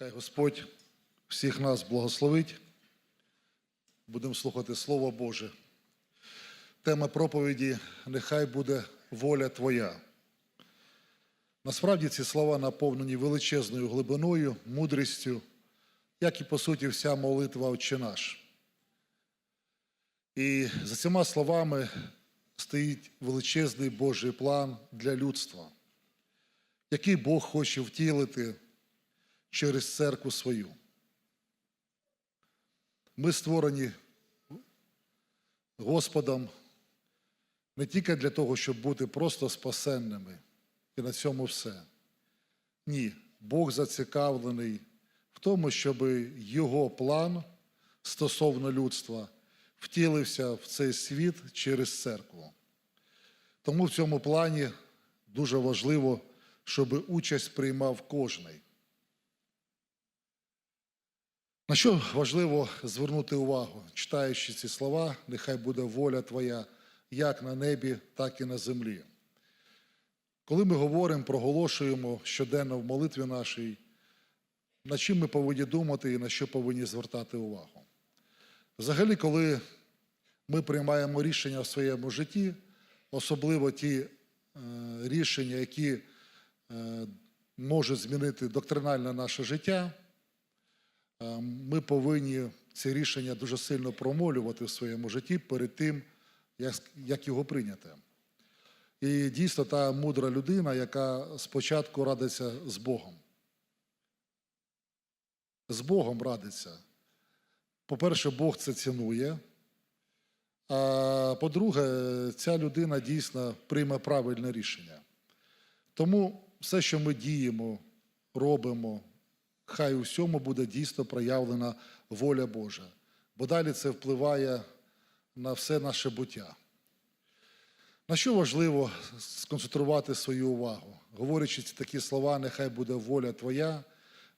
Хай Господь всіх нас благословить. Будемо слухати Слово Боже. Тема проповіді Нехай буде воля Твоя. Насправді ці слова наповнені величезною глибиною, мудрістю, як і по суті вся молитва Отче наш. І за цими словами стоїть величезний Божий план для людства, який Бог хоче втілити через церкву свою. Ми створені Господом не тільки для того, щоб бути просто спасенними, і на цьому все. Ні, Бог зацікавлений в тому, щоб Його план стосовно людства втілився в цей світ через церкву. Тому в цьому плані дуже важливо, щоб участь приймав кожний. На що важливо звернути увагу, читаючи ці слова, нехай буде воля Твоя як на небі, так і на землі. Коли ми говоримо, проголошуємо щоденно в молитві нашій, на чим ми повинні думати і на що повинні звертати увагу. Взагалі, коли ми приймаємо рішення в своєму житті, особливо ті е, рішення, які е, можуть змінити доктринально наше життя, ми повинні ці рішення дуже сильно промолювати в своєму житті перед тим, як його прийняти. І дійсно та мудра людина, яка спочатку радиться з Богом. З Богом радиться. По-перше, Бог це цінує. А по-друге, ця людина дійсно прийме правильне рішення. Тому все, що ми діємо, робимо, хай у всьому буде дійсно проявлена воля Божа. Бо далі це впливає на все наше буття. На що важливо сконцентрувати свою увагу? Говорячи такі слова, нехай буде воля Твоя,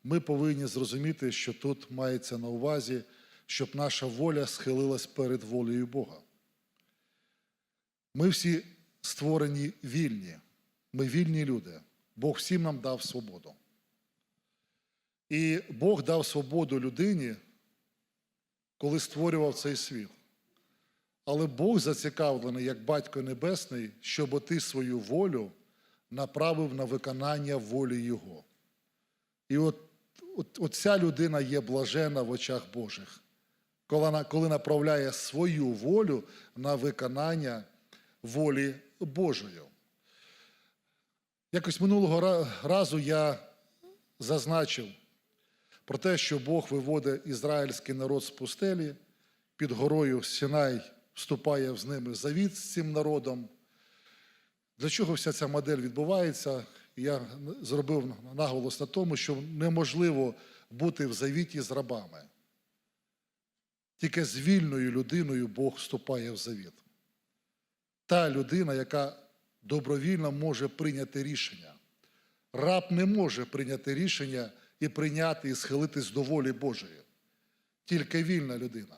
ми повинні зрозуміти, що тут мається на увазі, щоб наша воля схилилась перед волею Бога. Ми всі створені вільні, ми вільні люди. Бог всім нам дав свободу. І Бог дав свободу людині, коли створював цей світ. Але Бог зацікавлений, як Батько Небесний, щоб ти свою волю направив на виконання волі Його. І от, от, от ця людина є блажена в очах Божих, коли, коли направляє свою волю на виконання волі Божої. Якось минулого разу я зазначив про те, що Бог виводить ізраїльський народ з пустелі, під горою Сінай вступає з ними завіт з цим народом. Для чого вся ця модель відбувається? Я зробив наголос на тому, що неможливо бути в завіті з рабами. Тільки з вільною людиною Бог вступає в завіт. Та людина, яка добровільно може прийняти рішення. Раб не може прийняти рішення і прийняти і схилитись до волі Божої. Тільки вільна людина.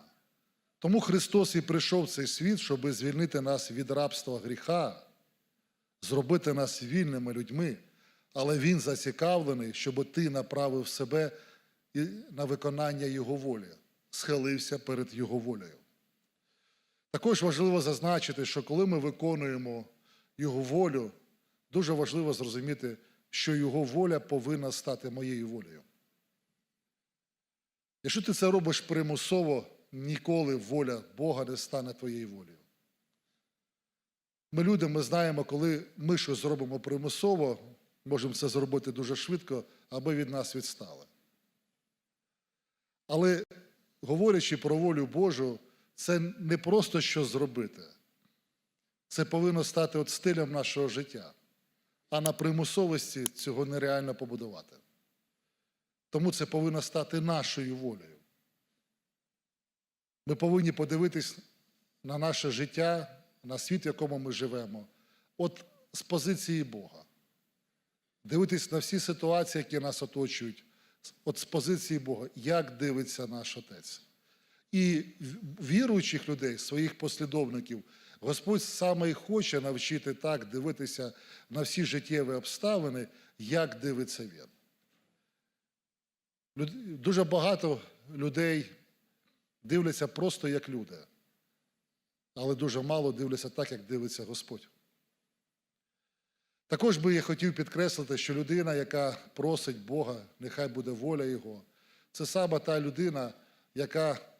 Тому Христос і прийшов в цей світ, щоб звільнити нас від рабства гріха, зробити нас вільними людьми, але Він зацікавлений, щоб ти направив себе на виконання Його волі, схилився перед Його волею. Також важливо зазначити, що коли ми виконуємо Його волю, дуже важливо зрозуміти, що Його воля повинна стати моєю волею. Якщо ти це робиш примусово, ніколи воля Бога не стане твоєю волею. Ми люди, ми знаємо, коли ми щось зробимо примусово, можемо це зробити дуже швидко, аби від нас відстали. Але говорячи про волю Божу, це не просто що зробити. Це повинно стати от стилем нашого життя. А на примусовості цього нереально побудувати. Тому це повинно стати нашою волею. Ми повинні подивитись на наше життя, на світ, в якому ми живемо, от з позиції Бога. Дивитись на всі ситуації, які нас оточують, от з позиції Бога, як дивиться наш Отець. І віруючих людей, своїх послідовників, Господь саме і хоче навчити так дивитися на всі життєві обставини, як дивиться Він. Дуже багато людей дивляться просто як люди, але дуже мало дивляться так, як дивиться Господь. Також би я хотів підкреслити, що людина, яка просить Бога, нехай буде воля Його, це саме та людина, яка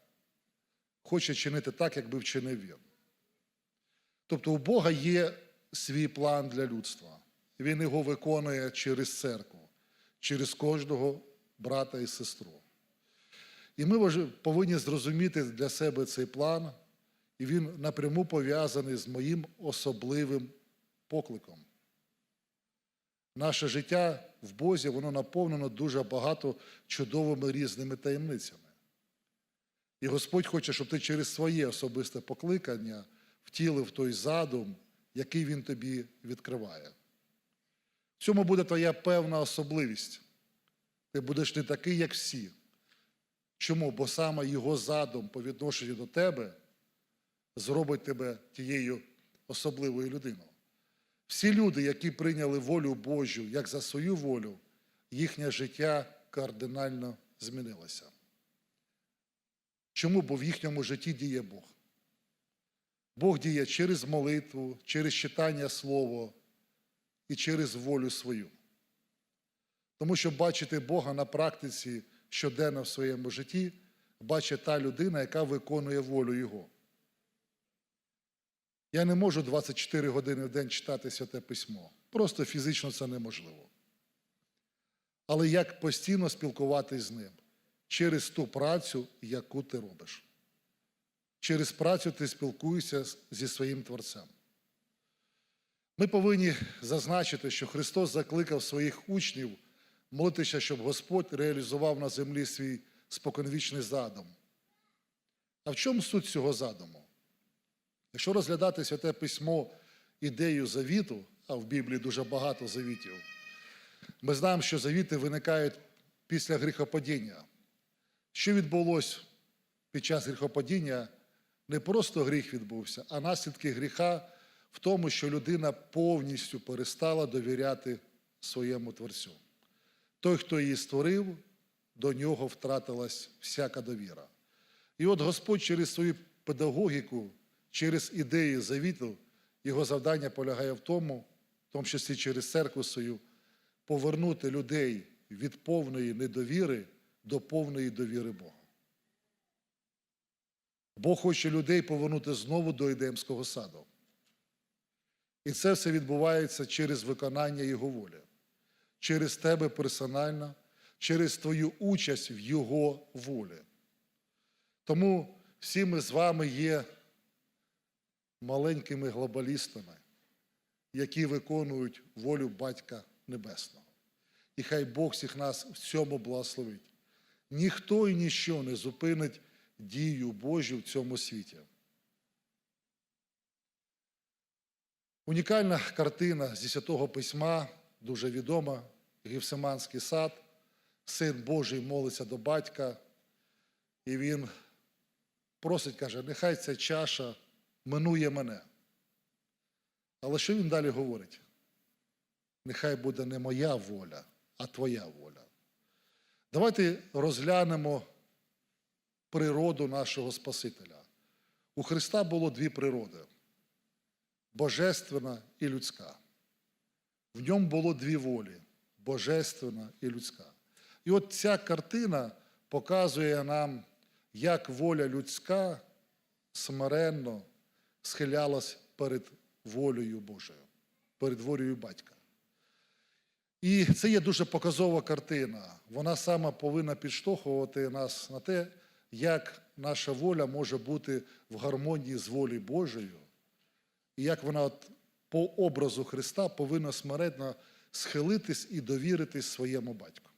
хоче чинити так, як би вчинив він. Тобто у Бога є свій план для людства. Він його виконує через церкву, через кожного брата і сестру. І ми повинні зрозуміти для себе цей план, і він напряму пов'язаний з моїм особливим покликом. Наше життя в Бозі, воно наповнено дуже багато чудовими різними таємницями. І Господь хоче, щоб ти через своє особисте покликання втілив той задум, який Він тобі відкриває. В цьому буде твоя певна особливість. Ти будеш не такий, як всі. Чому? Бо саме його задум по відношенню до тебе зробить тебе тією особливою людиною. Всі люди, які прийняли волю Божу як за свою волю, їхнє життя кардинально змінилося. Чому? Бо в їхньому житті діє Бог. Бог діє через молитву, через читання Слова і через волю свою. Тому що бачити Бога на практиці щоденно в своєму житті, бачить та людина, яка виконує волю Його. Я не можу 24 години в день читати святе письмо. Просто фізично це неможливо. Але як постійно спілкуватись з ним через ту працю, яку ти робиш. Через працю ти спілкуєшся зі своїм Творцем. Ми повинні зазначити, що Христос закликав своїх учнів молитися, щоб Господь реалізував на землі свій споконвічний задум. А в чому суть цього задуму? Якщо розглядати святе письмо ідею завіту, а в Біблії дуже багато завітів, ми знаємо, що завіти виникають після гріхопадіння. Що відбулося під час гріхопадіння? Не просто гріх відбувся, а наслідки гріха в тому, що людина повністю перестала довіряти своєму Творцю. Той, хто її створив, до нього втратилась всяка довіра. І от Господь через свою педагогіку, через ідеї завіту, його завдання полягає в тому, в тому числі через церкву свою, повернути людей від повної недовіри до повної довіри Бога. Бог хоче людей повернути знову до Едемського саду. І це все відбувається через виконання Його волі, через тебе персонально, через твою участь в Його волі. Тому всі ми з вами є маленькими глобалістами, які виконують волю Батька Небесного. І хай Бог всіх нас в цьому благословить. Ніхто і ніщо не зупинить дію Божу в цьому світі. Унікальна картина зі Святого Письма, дуже відома, Гівсиманський сад. Син Божий молиться до батька, і він просить, каже, нехай ця чаша минує мене. Але що він далі говорить? Нехай буде не моя воля, а твоя воля. Давайте розглянемо природу нашого Спасителя. У Христа було дві природи божественна і людська. В ньому було дві волі божественна і людська. І от ця картина показує нам, як воля людська смиренно схилялась перед волею Божою, перед волею батька. І це є дуже показова картина. Вона сама повинна підштовхувати нас на те, як наша воля може бути в гармонії з волею Божою, і як вона от по образу Христа повинна смиренно схилитись і довіритись своєму батьку.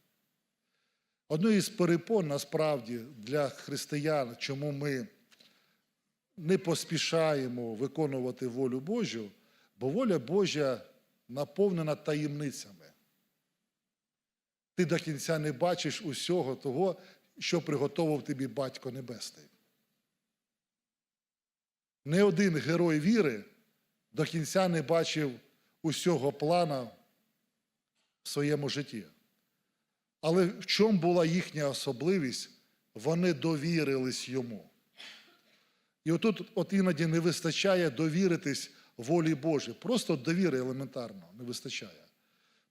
Одною із перепон насправді для християн, чому ми не поспішаємо виконувати волю Божу, бо воля Божа наповнена таємницями. Ти до кінця не бачиш усього того, що приготовив тобі Батько Небесний. Не один герой віри до кінця не бачив усього плана в своєму житті. Але в чому була їхня особливість? Вони довірились йому. І отут от іноді не вистачає довіритись волі Божій. Просто довіри елементарно не вистачає.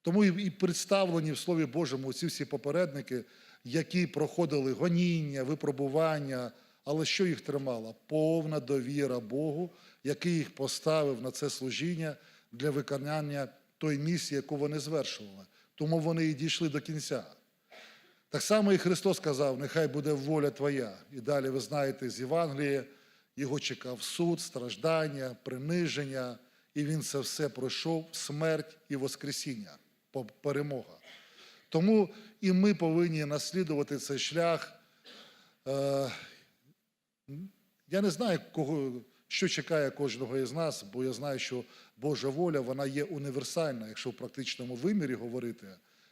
Тому і представлені в Слові Божому ці всі попередники, які проходили гоніння, випробування, але що їх тримало? Повна довіра Богу, який їх поставив на це служіння для виконання тої місії, яку вони звершували. Тому вони і дійшли до кінця. Так само і Христос сказав: нехай буде воля Твоя. І далі ви знаєте з Євангелія, його чекав суд, страждання, приниження, і він це все пройшов, смерть і Воскресіння, перемога. Тому і ми повинні наслідувати цей шлях. Е, Я не знаю, кого, що чекає кожного із нас, бо я знаю, що Божа воля вона є універсальна, якщо в практичному вимірі говорити,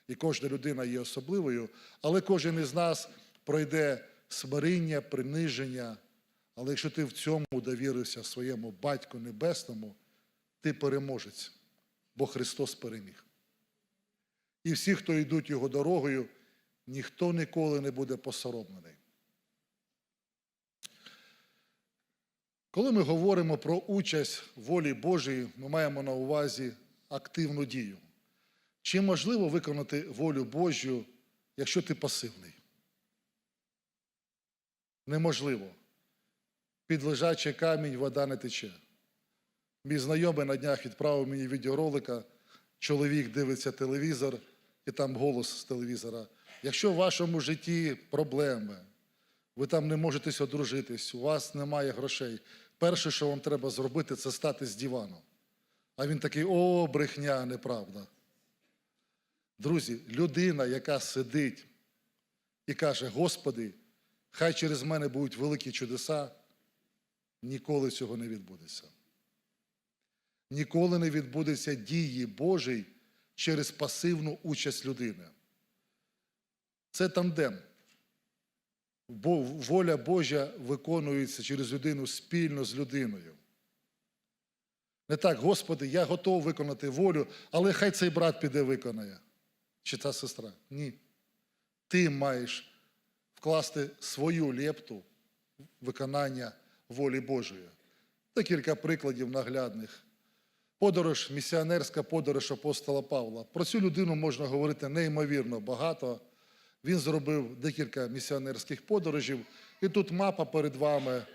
і кожна людина є особливою, але кожен із нас пройде смирення, приниження. Але якщо ти в цьому довірився своєму Батьку Небесному, ти переможець, бо Христос переміг. І всі, хто йдуть його дорогою, ніхто ніколи не буде посоромлений. Коли ми говоримо про участь волі Божої, ми маємо на увазі активну дію. Чи можливо виконати волю Божу, якщо ти пасивний? Неможливо. Під лежачий камінь вода не тече. Мій знайомий на днях відправив мені відеоролика, чоловік дивиться телевізор, і там голос з телевізора. Якщо в вашому житті проблеми, ви там не можете одружитись, у вас немає грошей. Перше, що вам треба зробити, це стати з дивану. А він такий: о, брехня, неправда. Друзі, людина, яка сидить і каже: Господи, хай через мене будуть великі чудеса, ніколи цього не відбудеться. Ніколи не відбудеться дії Божої через пасивну участь людини. Це тандем. Бо воля Божа виконується через людину спільно з людиною. Не так, Господи, я готовий виконати волю, але хай цей брат піде виконає. Чи та сестра? Ні. Ти маєш вкласти свою лепту виконання волі Божої. Декілька прикладів наглядних. Подорож, місіонерська подорож апостола Павла. Про цю людину можна говорити неймовірно багато. Він зробив декілька місіонерських подорожів. І тут мапа перед вами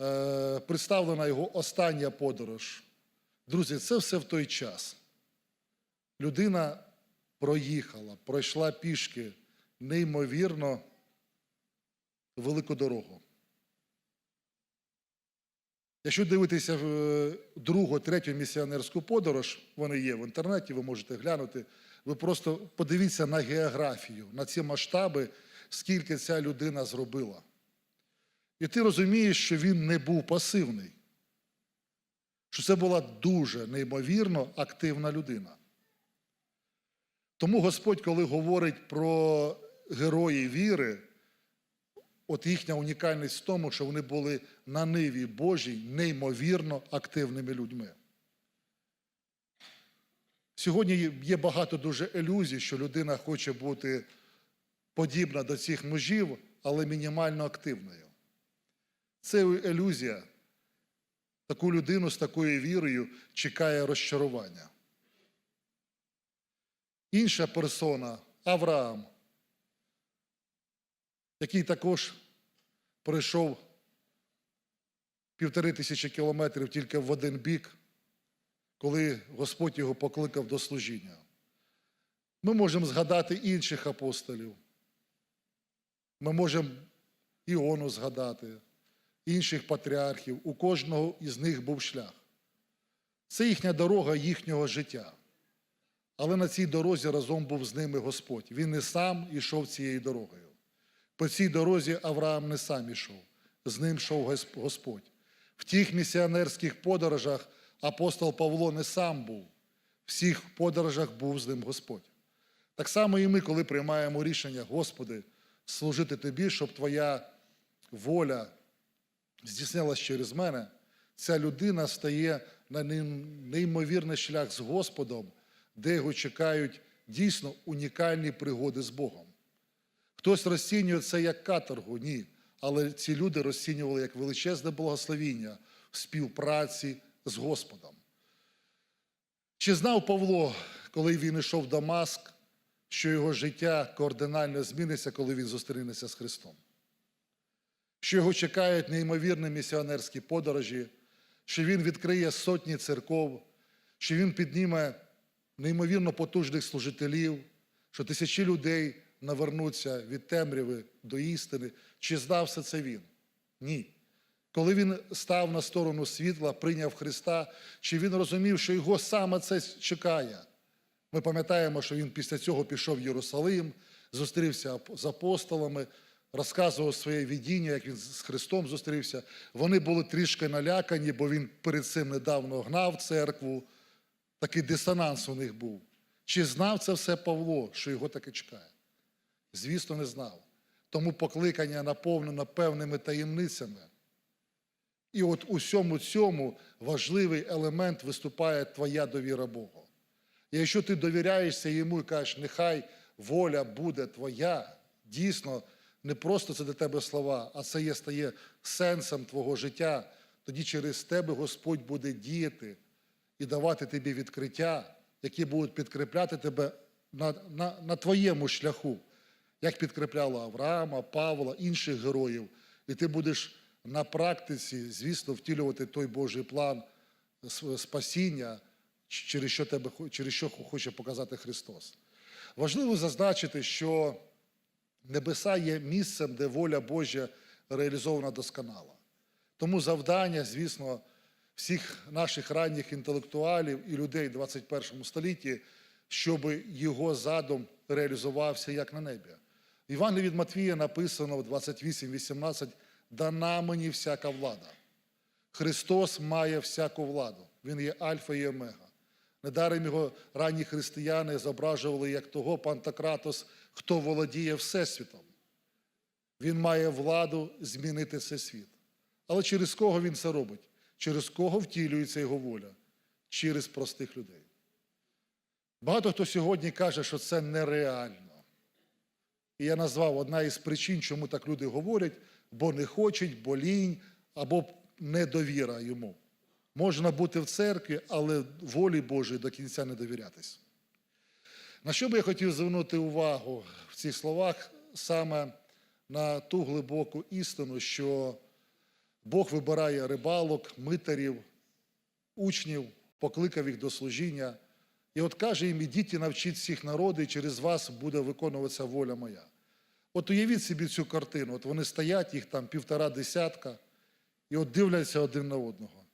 е, представлена його остання подорож. Друзі, це все в той час. Людина проїхала, пройшла пішки неймовірно велику дорогу. Якщо дивитися е, другу, третю місіонерську подорож, вони є в інтернеті, ви можете глянути. Ви просто подивіться на географію, на ці масштаби, скільки ця людина зробила. І ти розумієш, що він не був пасивний, що це була дуже неймовірно активна людина. Тому Господь, коли говорить про герої віри, от їхня унікальність в тому, що вони були на ниві Божій неймовірно активними людьми. Сьогодні є багато дуже ілюзій, що людина хоче бути подібна до цих мужів, але мінімально активною. Це ілюзія. Таку людину з такою вірою чекає розчарування. Інша персона Авраам, який також пройшов півтори тисячі кілометрів тільки в один бік, коли Господь його покликав до служіння. Ми можемо згадати інших апостолів. Ми можемо Іону згадати, інших патріархів. У кожного із них був шлях. Це їхня дорога їхнього життя. Але на цій дорозі разом був з ними Господь. Він не сам ішов цією дорогою. По цій дорозі Авраам не сам ішов, з ним йшов Господь. В тих місіонерських подорожах апостол Павло не сам був, в всіх подорожах був з ним Господь. Так само і ми, коли приймаємо рішення, Господи, служити Тобі, щоб Твоя воля здійснилась через мене, ця людина стає на неймовірний шлях з Господом, де його чекають дійсно унікальні пригоди з Богом. Хтось розцінює це як каторгу, ні. Але ці люди розцінювали як величезне благословіння в співпраці з Господом. Чи знав Павло, коли він йшов в Дамаск, що його життя кардинально зміниться, коли він зустрінеться з Христом? Що його чекають неймовірні місіонерські подорожі, що він відкриє сотні церков, що він підніме неймовірно потужних служителів, що тисячі людей навернуться від темряви до істини. Чи знав все це він? Ні. Коли він став на сторону світла, прийняв Христа, чи він розумів, що його саме це чекає? Ми пам'ятаємо, що він після цього пішов в Єрусалим, зустрівся з апостолами, розказував своє видіння, як він з Христом зустрівся. Вони були трішки налякані, бо він перед цим недавно гнав церкву. Такий дисонанс у них був. Чи знав це все Павло, що його таке чекає? Звісно, не знав. Тому покликання наповнено певними таємницями. І от у всьому цьому важливий елемент виступає твоя довіра Богу. І якщо ти довіряєшся йому і кажеш, нехай воля буде твоя, дійсно, не просто це для тебе слова, а це є стає сенсом твого життя, тоді через тебе Господь буде діяти і давати тобі відкриття, які будуть підкріпляти тебе на, на, на твоєму шляху, як підкрепляло Авраама, Павла, інших героїв. І ти будеш на практиці, звісно, втілювати той Божий план спасіння, через що, тебе, через що хоче показати Христос. Важливо зазначити, що небеса є місцем, де воля Божа реалізована досконало. Тому завдання, звісно, всіх наших ранніх інтелектуалів і людей в 21 столітті, щоб його задум реалізувався як на небі. В Івангелії від Матвія написано в 28.18 «Дана мені всяка влада». Христос має всяку владу. Він є альфа і омега. Недаром його ранні християни зображували як того Пантократос, хто володіє Всесвітом. Він має владу змінити цей світ. Але через кого він це робить? Через кого втілюється його воля? Через простих людей. Багато хто сьогодні каже, що це нереально. І я назвав одна із причин, чому так люди говорять, бо не хочуть, бо лінь або недовіра йому. Можна бути в церкві, але волі Божої до кінця не довірятись. На що би я хотів звернути увагу в цих словах саме на ту глибоку істину, що Бог вибирає рибалок, митарів, учнів, покликав їх до служіння. І от каже їм, ідіть і навчіть всіх народів, і через вас буде виконуватися воля моя. От уявіть собі цю картину. От вони стоять, їх там півтора десятка, і от дивляться один на одного.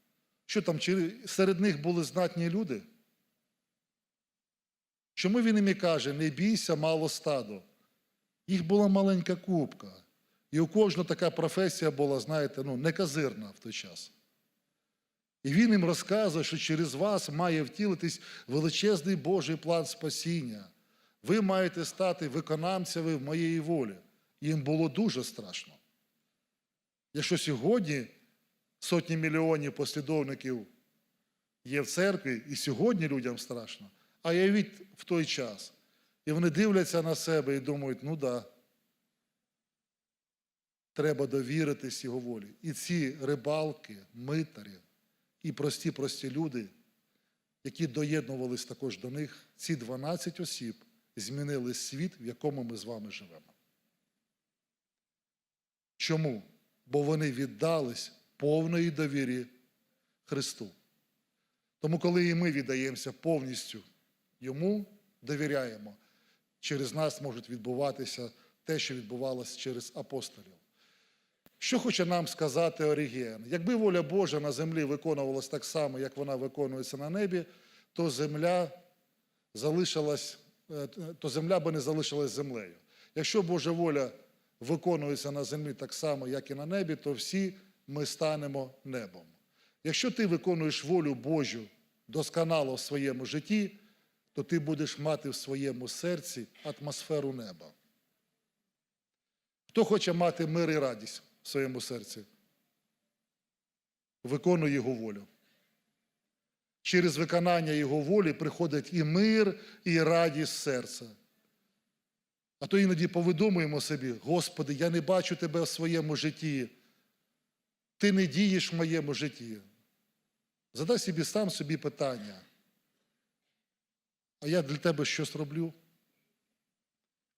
Що там, чи серед них були знатні люди? Чому він їм і каже, не бійся, мало стадо? Їх була маленька купка. І у кожного така професія була, знаєте, ну, не казирна в той час. І він їм розказує, що через вас має втілитись величезний Божий план спасіння. Ви маєте стати виконавцями моєї волі. Їм було дуже страшно. Якщо сьогодні сотні мільйонів послідовників є в церкві, і сьогодні людям страшно, а явіть в той час. І вони дивляться на себе і думають, ну да, треба довіритись його волі. І ці рибалки, митарі і прості-прості люди, які доєднувались також до них, ці 12 осіб змінили світ, в якому ми з вами живемо. Чому? Бо вони віддались повної довірі Христу. Тому, коли і ми віддаємося повністю Йому, довіряємо, через нас може відбуватися те, що відбувалося через апостолів. Що хоче нам сказати Орігієн? Якби воля Божа на землі виконувалась так само, як вона виконується на небі, то земля залишилась, е, то земля би не залишилась землею. Якщо Божа воля виконується на землі так само, як і на небі, то всі ми станемо небом. Якщо ти виконуєш волю Божу досконало в своєму житті, то ти будеш мати в своєму серці атмосферу неба. Хто хоче мати мир і радість в своєму серці? Виконуй Його волю. Через виконання Його волі приходить і мир, і радість серця. А то іноді повидумуємо собі, Господи, я не бачу Тебе в своєму житті. Ти не дієш в моєму житті. Задай собі сам собі питання. А я для тебе щось роблю?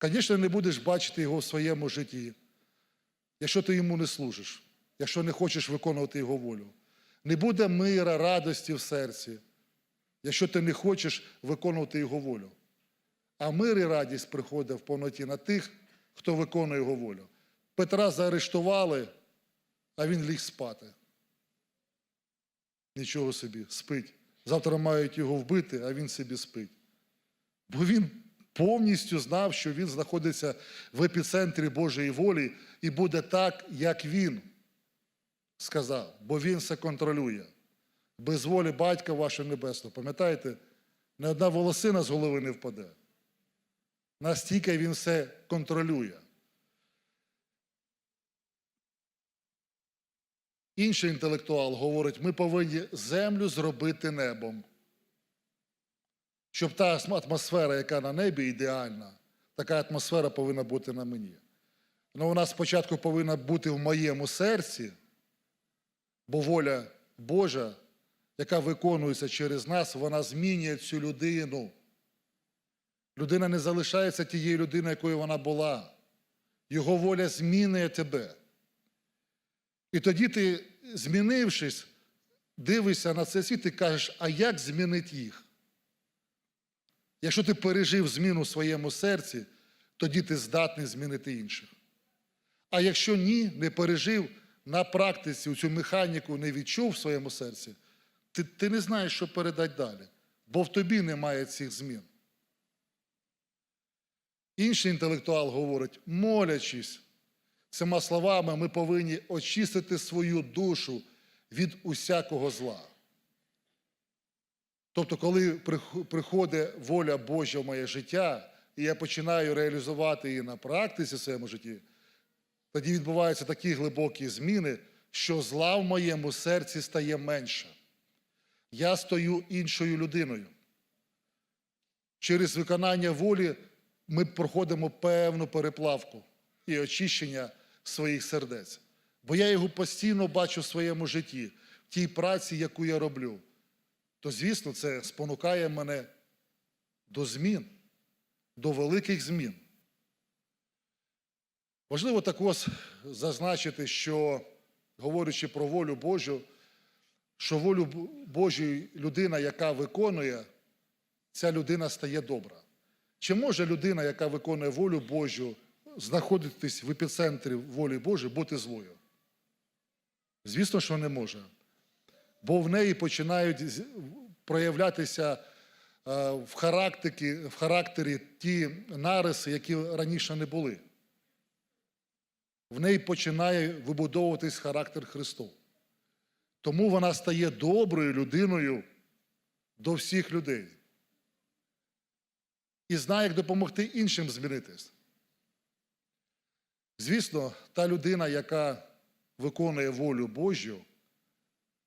Звісно, не будеш бачити його в своєму житті, якщо ти йому не служиш, якщо не хочеш виконувати його волю. Не буде мира, радості в серці, якщо ти не хочеш виконувати його волю. А мир і радість приходить в повноті на тих, хто виконує його волю. Петра заарештували, а він ліг спати. Нічого собі, спить. Завтра мають його вбити, а він собі спить. Бо він повністю знав, що він знаходиться в епіцентрі Божої волі і буде так, як він сказав, бо він все контролює. Без волі батька вашого небесного. Пам'ятаєте, не одна волосина з голови не впаде. Настільки він все контролює. Інший інтелектуал говорить, ми повинні землю зробити небом. Щоб та атмосфера, яка на небі ідеальна, така атмосфера повинна бути на мені. Ну, вона спочатку повинна бути в моєму серці, бо воля Божа, яка виконується через нас, вона змінює цю людину. Людина не залишається тією людиною, якою вона була. Його воля змінює тебе. І тоді ти, змінившись, дивишся на цей світ і кажеш, а як змінити їх? Якщо ти пережив зміну в своєму серці, тоді ти здатний змінити інших. А якщо ні, не пережив на практиці цю механіку не відчув в своєму серці, ти, ти не знаєш, що передати далі, бо в тобі немає цих змін. Інший інтелектуал говорить, молячись цими словами, ми повинні очистити свою душу від усякого зла. Тобто, коли приходить воля Божа в моє життя, і я починаю реалізувати її на практиці в своєму житті, тоді відбуваються такі глибокі зміни, що зла в моєму серці стає менше. Я стою іншою людиною. Через виконання волі ми проходимо певну переплавку і очищення своїх сердець. Бо я його постійно бачу в своєму житті, в тій праці, яку я роблю. То, звісно, це спонукає мене до змін, до великих змін. Важливо також зазначити, що, говорячи про волю Божу, що волю Божої людина, яка виконує, ця людина стає добра. Чи може людина, яка виконує волю Божу, знаходитись в епіцентрі волі Божої, бути злою? Звісно, що не може. Бо в неї починають проявлятися е, в характері, в характері ті нариси, які раніше не були. В неї починає вибудовуватись характер Христов. Тому вона стає доброю людиною до всіх людей. І знає, як допомогти іншим змінитись. Звісно, та людина, яка виконує волю Божу,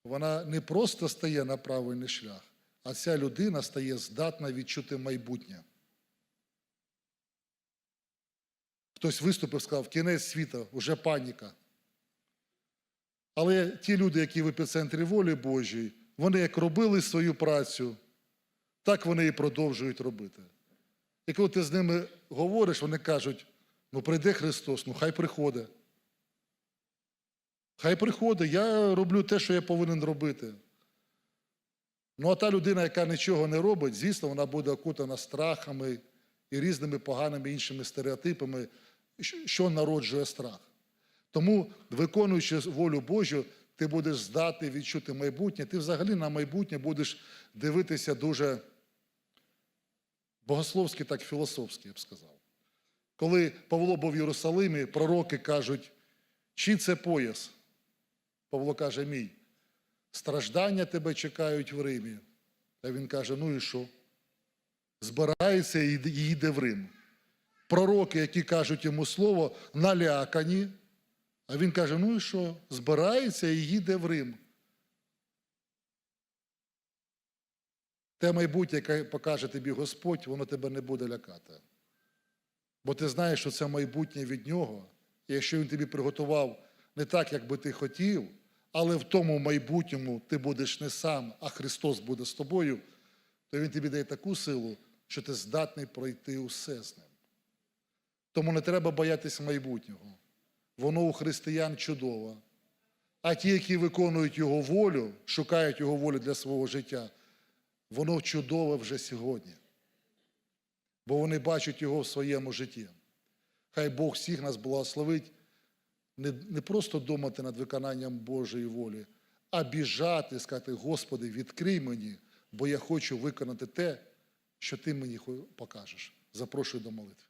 вона не просто стає на правильний шлях, а ця людина стає здатна відчути майбутнє. Хтось виступив, сказав, кінець світу, вже паніка. Але ті люди, які в епіцентрі волі Божої, вони як робили свою працю, так вони і продовжують робити. І коли ти з ними говориш, вони кажуть, ну прийде Христос, ну хай приходить. Хай приходить, я роблю те, що я повинен робити. Ну, а та людина, яка нічого не робить, звісно, вона буде окутана страхами і різними поганими іншими стереотипами, що народжує страх. Тому, виконуючи волю Божу, ти будеш здатний відчути майбутнє, ти взагалі на майбутнє будеш дивитися дуже богословськи, так філософськи, я б сказав. Коли Павло був в Єрусалимі, пророки кажуть, чи це пояс? Павло каже, мій, страждання тебе чекають в Римі. А він каже: ну і що? Збирається і їде в Рим. Пророки, які кажуть йому слово, налякані. А він каже: ну і що? Збирається і їде в Рим. Те майбутнє, яке покаже тобі Господь, воно тебе не буде лякати. Бо ти знаєш, що це майбутнє від нього. І якщо він тобі приготував не так, як би ти хотів, але в тому майбутньому ти будеш не сам, а Христос буде з тобою, то Він тобі дає таку силу, що ти здатний пройти усе з ним. Тому не треба боятися майбутнього. Воно у християн чудово. А ті, які виконують Його волю, шукають Його волю для свого життя, воно чудове вже сьогодні. Бо вони бачать Його в своєму житті. Хай Бог всіх нас благословить не, не просто думати над виконанням Божої волі, а біжати, сказати, Господи, відкрий мені, бо я хочу виконати те, що ти мені покажеш. Запрошую до молитви.